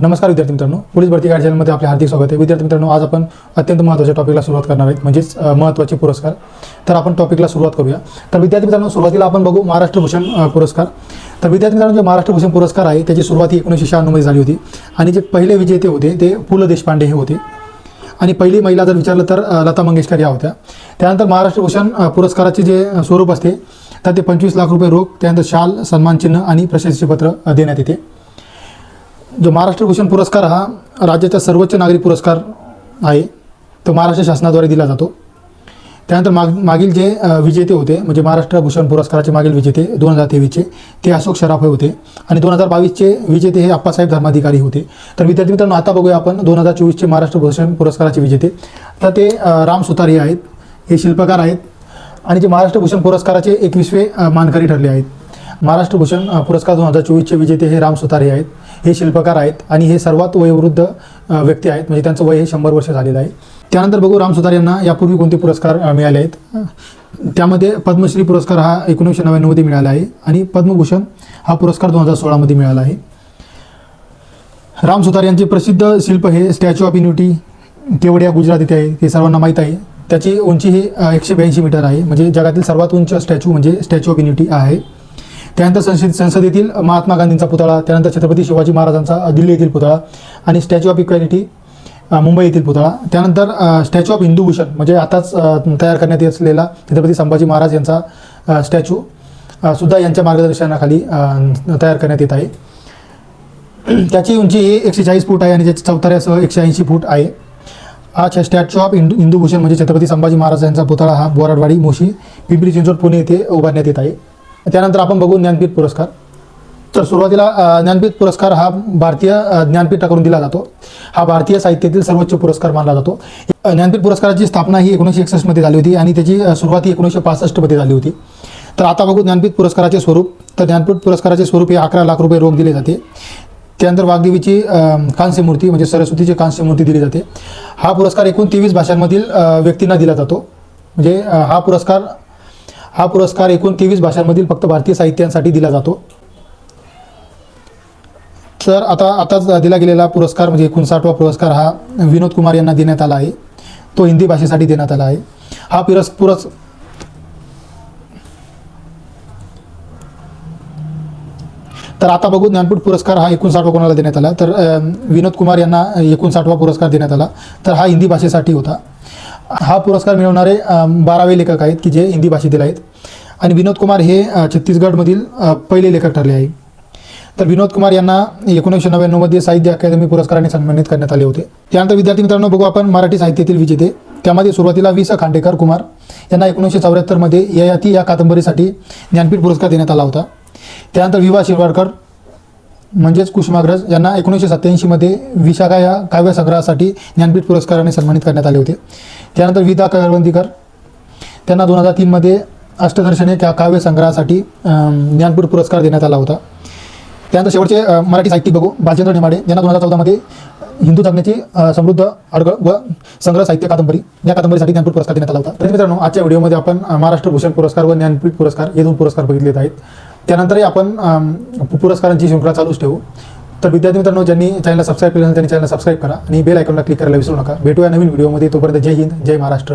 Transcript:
नमस्कार विद्यार्थी मित्रांनो. पोलीस भरती गाईड चॅनलमध्ये आपले हार्दिक स्वागत आहे. विद्यार्थी मित्रांनो आज आपण अत्यंत महत्त्वाच्या टॉपिकला सुरुवात करणार आहेत म्हणजेच महत्त्वाचे पुरस्कार. तर आपण टॉपिकला सुरुवात करूया. तर विद्यार्थी मित्रांनो सुरुवातीला आपण बघू महाराष्ट्र भूषण पुरस्कार. तर विद्यार्थी मित्रांनो जे महाराष्ट्र भूषण पुरस्कार आहे त्याची सुरुवात एकोणीसशे शहाण्णवमध्ये झाली होती. आणि जे पहिले विजेते होते ते पु ल देशपांडे हे होते. आणि पहिली महिला जर विचारलं तर लता मंगेशकर या होत्या. त्यानंतर महाराष्ट्र भूषण पुरस्काराचे जे स्वरूप असते तर ते पंचवीस लाख रुपये रोख त्यानंतर शाल सन्मानचिन्ह आणि प्रशस्तीपत्र देण्यात येते. जो महाराष्ट्र भूषण पुरस्कार हा राज्याचा सर्वोच्च नागरी पुरस्कार आहे तो महाराष्ट्र शासनाद्वारे दिला जातो. त्यानंतर माग मागील जे विजेते होते म्हणजे महाराष्ट्र भूषण पुरस्काराचे मागील विजेते दोन हजार तेवीसचे ते अशोक शराफ हे होते. आणि दोन हजार बावीसचे विजेते हे अप्पासाहेब धर्माधिकारी होते. तर विद्यार्थी मित्रांनो आता बघूया आपण दोन हजार चोवीसचे महाराष्ट्र भूषण पुरस्काराचे विजेते. तर ते राम सुतार हे आहेत हे शिल्पकार आहेत आणि जे महाराष्ट्र भूषण पुरस्काराचे एकवीसवे मानकरी ठरले आहेत. महाराष्ट्र भूषण पुरस्कार दोन हजार चोवीसचे विजेते हे राम सुतारे आहेत. हे शिल्पकार आहेत आणि हे सर्वात वयोवृद्ध व्यक्ती आहेत. म्हणजे त्यांचं वय हे शंभर वर्ष झालेलं आहे. त्यानंतर बघू राम सुतार यांना यापूर्वी कोणते पुरस्कार मिळाले आहेत. त्यामध्ये पद्मश्री पुरस्कार हा एकोणीसशे नव्याण्णवमध्ये मिळाला आहे आणि पद्मभूषण हा पुरस्कार दोन हजार सोळामध्ये मिळाला आहे. राम सुतार यांचे प्रसिद्ध शिल्प हे statue of unity Kevadia Gujarat इथे आहे. हे सर्वांना माहीत आहे. त्याची उंची ही एकशे ब्याऐंशी मीटर आहे. म्हणजे जगातील सर्वात उंच स्टॅच्यू म्हणजे स्टॅच्यू ऑफ युनिटी आहे. त्यानंतर संसद संसदेतील महात्मा गांधींचा पुतळा त्यानंतर छत्रपती शिवाजी महाराजांचा दिल्ली येथील पुतळा आणि स्टॅच्यू ऑफ इक्वॅलिटी मुंबई येथील पुतळा. त्यानंतर स्टॅच्यू ऑफ हिंदूभूषण म्हणजे आताच तयार करण्यात येत असलेला छत्रपती संभाजी महाराज यांचा स्टॅच्यू सुद्धा यांच्या मार्गदर्शनाखाली तयार करण्यात येत आहे. त्याची उंची ही एकशे चाळीस फूट आहे आणि त्याची चौथऱ्यासह एकशे ऐंशी फूट आहे. हा स्टॅच्यू ऑफ हिंदू हिंदूभूषण म्हणजे छत्रपती संभाजी महाराज यांचा पुतळा हा बोराडवाडी मोशी पिंपरी चिंचवड पुणे येथे उभारण्यात येत आहे. त्यानंतर आपण बघू ज्ञानपीठ पुरस्कार. तर सुरुवातीला ज्ञानपीठ पुरस्कार हा भारतीय ज्ञानपीठाकडून दिला जातो. हा भारतीय साहित्यातील सर्वोच्च पुरस्कार मानला जातो. ज्ञानपीठ पुरस्काराची स्थापना ही एकोणीसशे एकसष्टमध्ये झाली होती आणि त्याची सुरुवात ही एकोणीसशे पासष्टमध्ये झाली होती. तर आता बघू ज्ञानपीठ पुरस्काराचे स्वरूप. तर ज्ञानपीठ पुरस्काराचे स्वरूप हे अकरा लाख रुपये रोख दिले जाते. त्यानंतर वाघदेवीची कांस्य मूर्ती म्हणजे सरस्वतीची कांस्य मूर्ती दिली जाते. हा पुरस्कार एकूण तेवीस भाषांमधील व्यक्तींना दिला जातो. म्हणजे हा पुरस्कार हा पुरस्कार एकूण तेवीस भाषांमधील फक्त भारतीय साहित्यांसाठी दिला जातो. तर आता आताच दिला गेलेला पुरस्कार म्हणजे एकोणसाठवा पुरस्कार हा विनोद कुमार यांना देण्यात आला आहे. तो हिंदी भाषेसाठी देण्यात आला आहे. हा पुरस् पुरस् तर आता बघू ज्ञानपीठ पुरस्कार हा एकोणसाठवा कोणाला देण्यात आला? तर विनोद कुमार यांना एकोणसाठवा पुरस्कार देण्यात आला. तर हा हिंदी भाषेसाठी होता. हा पुरस्कार मिळवणारे बारावे लेखक आहेत की जे हिंदी भाषेतील आहेत. आणि विनोद कुमार हे छत्तीसगडमधील पहिले लेखक ठरले आहे. तर विनोद कुमार यांना एकोणीसशे नव्याण्णवमध्ये साहित्य अकादमी पुरस्काराने सन्मानित करण्यात आले होते. त्यानंतर विद्यार्थी मित्रांनो बघू आपण मराठी साहित्यातील विजेते त्यामध्ये सुरुवातीला वि स खांडेकर कुमार यांना एकोणीसशे चौऱ्याहत्तरमध्ये ययाती या कादंबरीसाठी ज्ञानपीठ पुरस्कार देण्यात आला होता. त्यानंतर विवा शिरवाडकर म्हणजेच कुसुमाग्रज यांना एकोणीसशे सत्त्याऐंशीमध्ये विशाखा या काव्यसंग्रहासाठी ज्ञानपीठ पुरस्काराने सन्मानित करण्यात आले होते. त्यानंतर विदा करवंदीकर त्यांना दोन हजार तीनमध्ये अष्टदर्शने त्या काव्यसंग्रहासाठी ज्ञानपीठ पुरस्कार देण्यात आला होता. त्यानंतर शेवटचे मराठी साहित्यिक बघू भालचंद्र नेमाडे यांना दोन हजार चौदामध्ये हिंदू जगण्याची समृद्ध अडगळ व संग्रह साहित्य कादंबरी या कादंबरीसाठी ज्ञानपीठ पुरस्कार देण्यात आला होता. तर मित्रांनो आजच्या व्हिडिओमध्ये आपण महाराष्ट्र भूषण पुरस्कार व ज्ञानपीठ पुरस्कार हे दोन पुरस्कार बघितलेत आहेत. त्यानंतरही आपण पुरस्कारांची शृंखला चालूच ठेवू. तर विद्यार्थी मित्रांनो ज्यांनी चॅनलला सबस्क्राईब केलं त्यांनी चॅनलला सबस्क्राईब करा आणि बेल आयकॉनला क्लिक करायला विसरू नका. भेटूया नवीन व्हिडिओमध्ये तोपर्यंत जय हिंद जय महाराष्ट्र.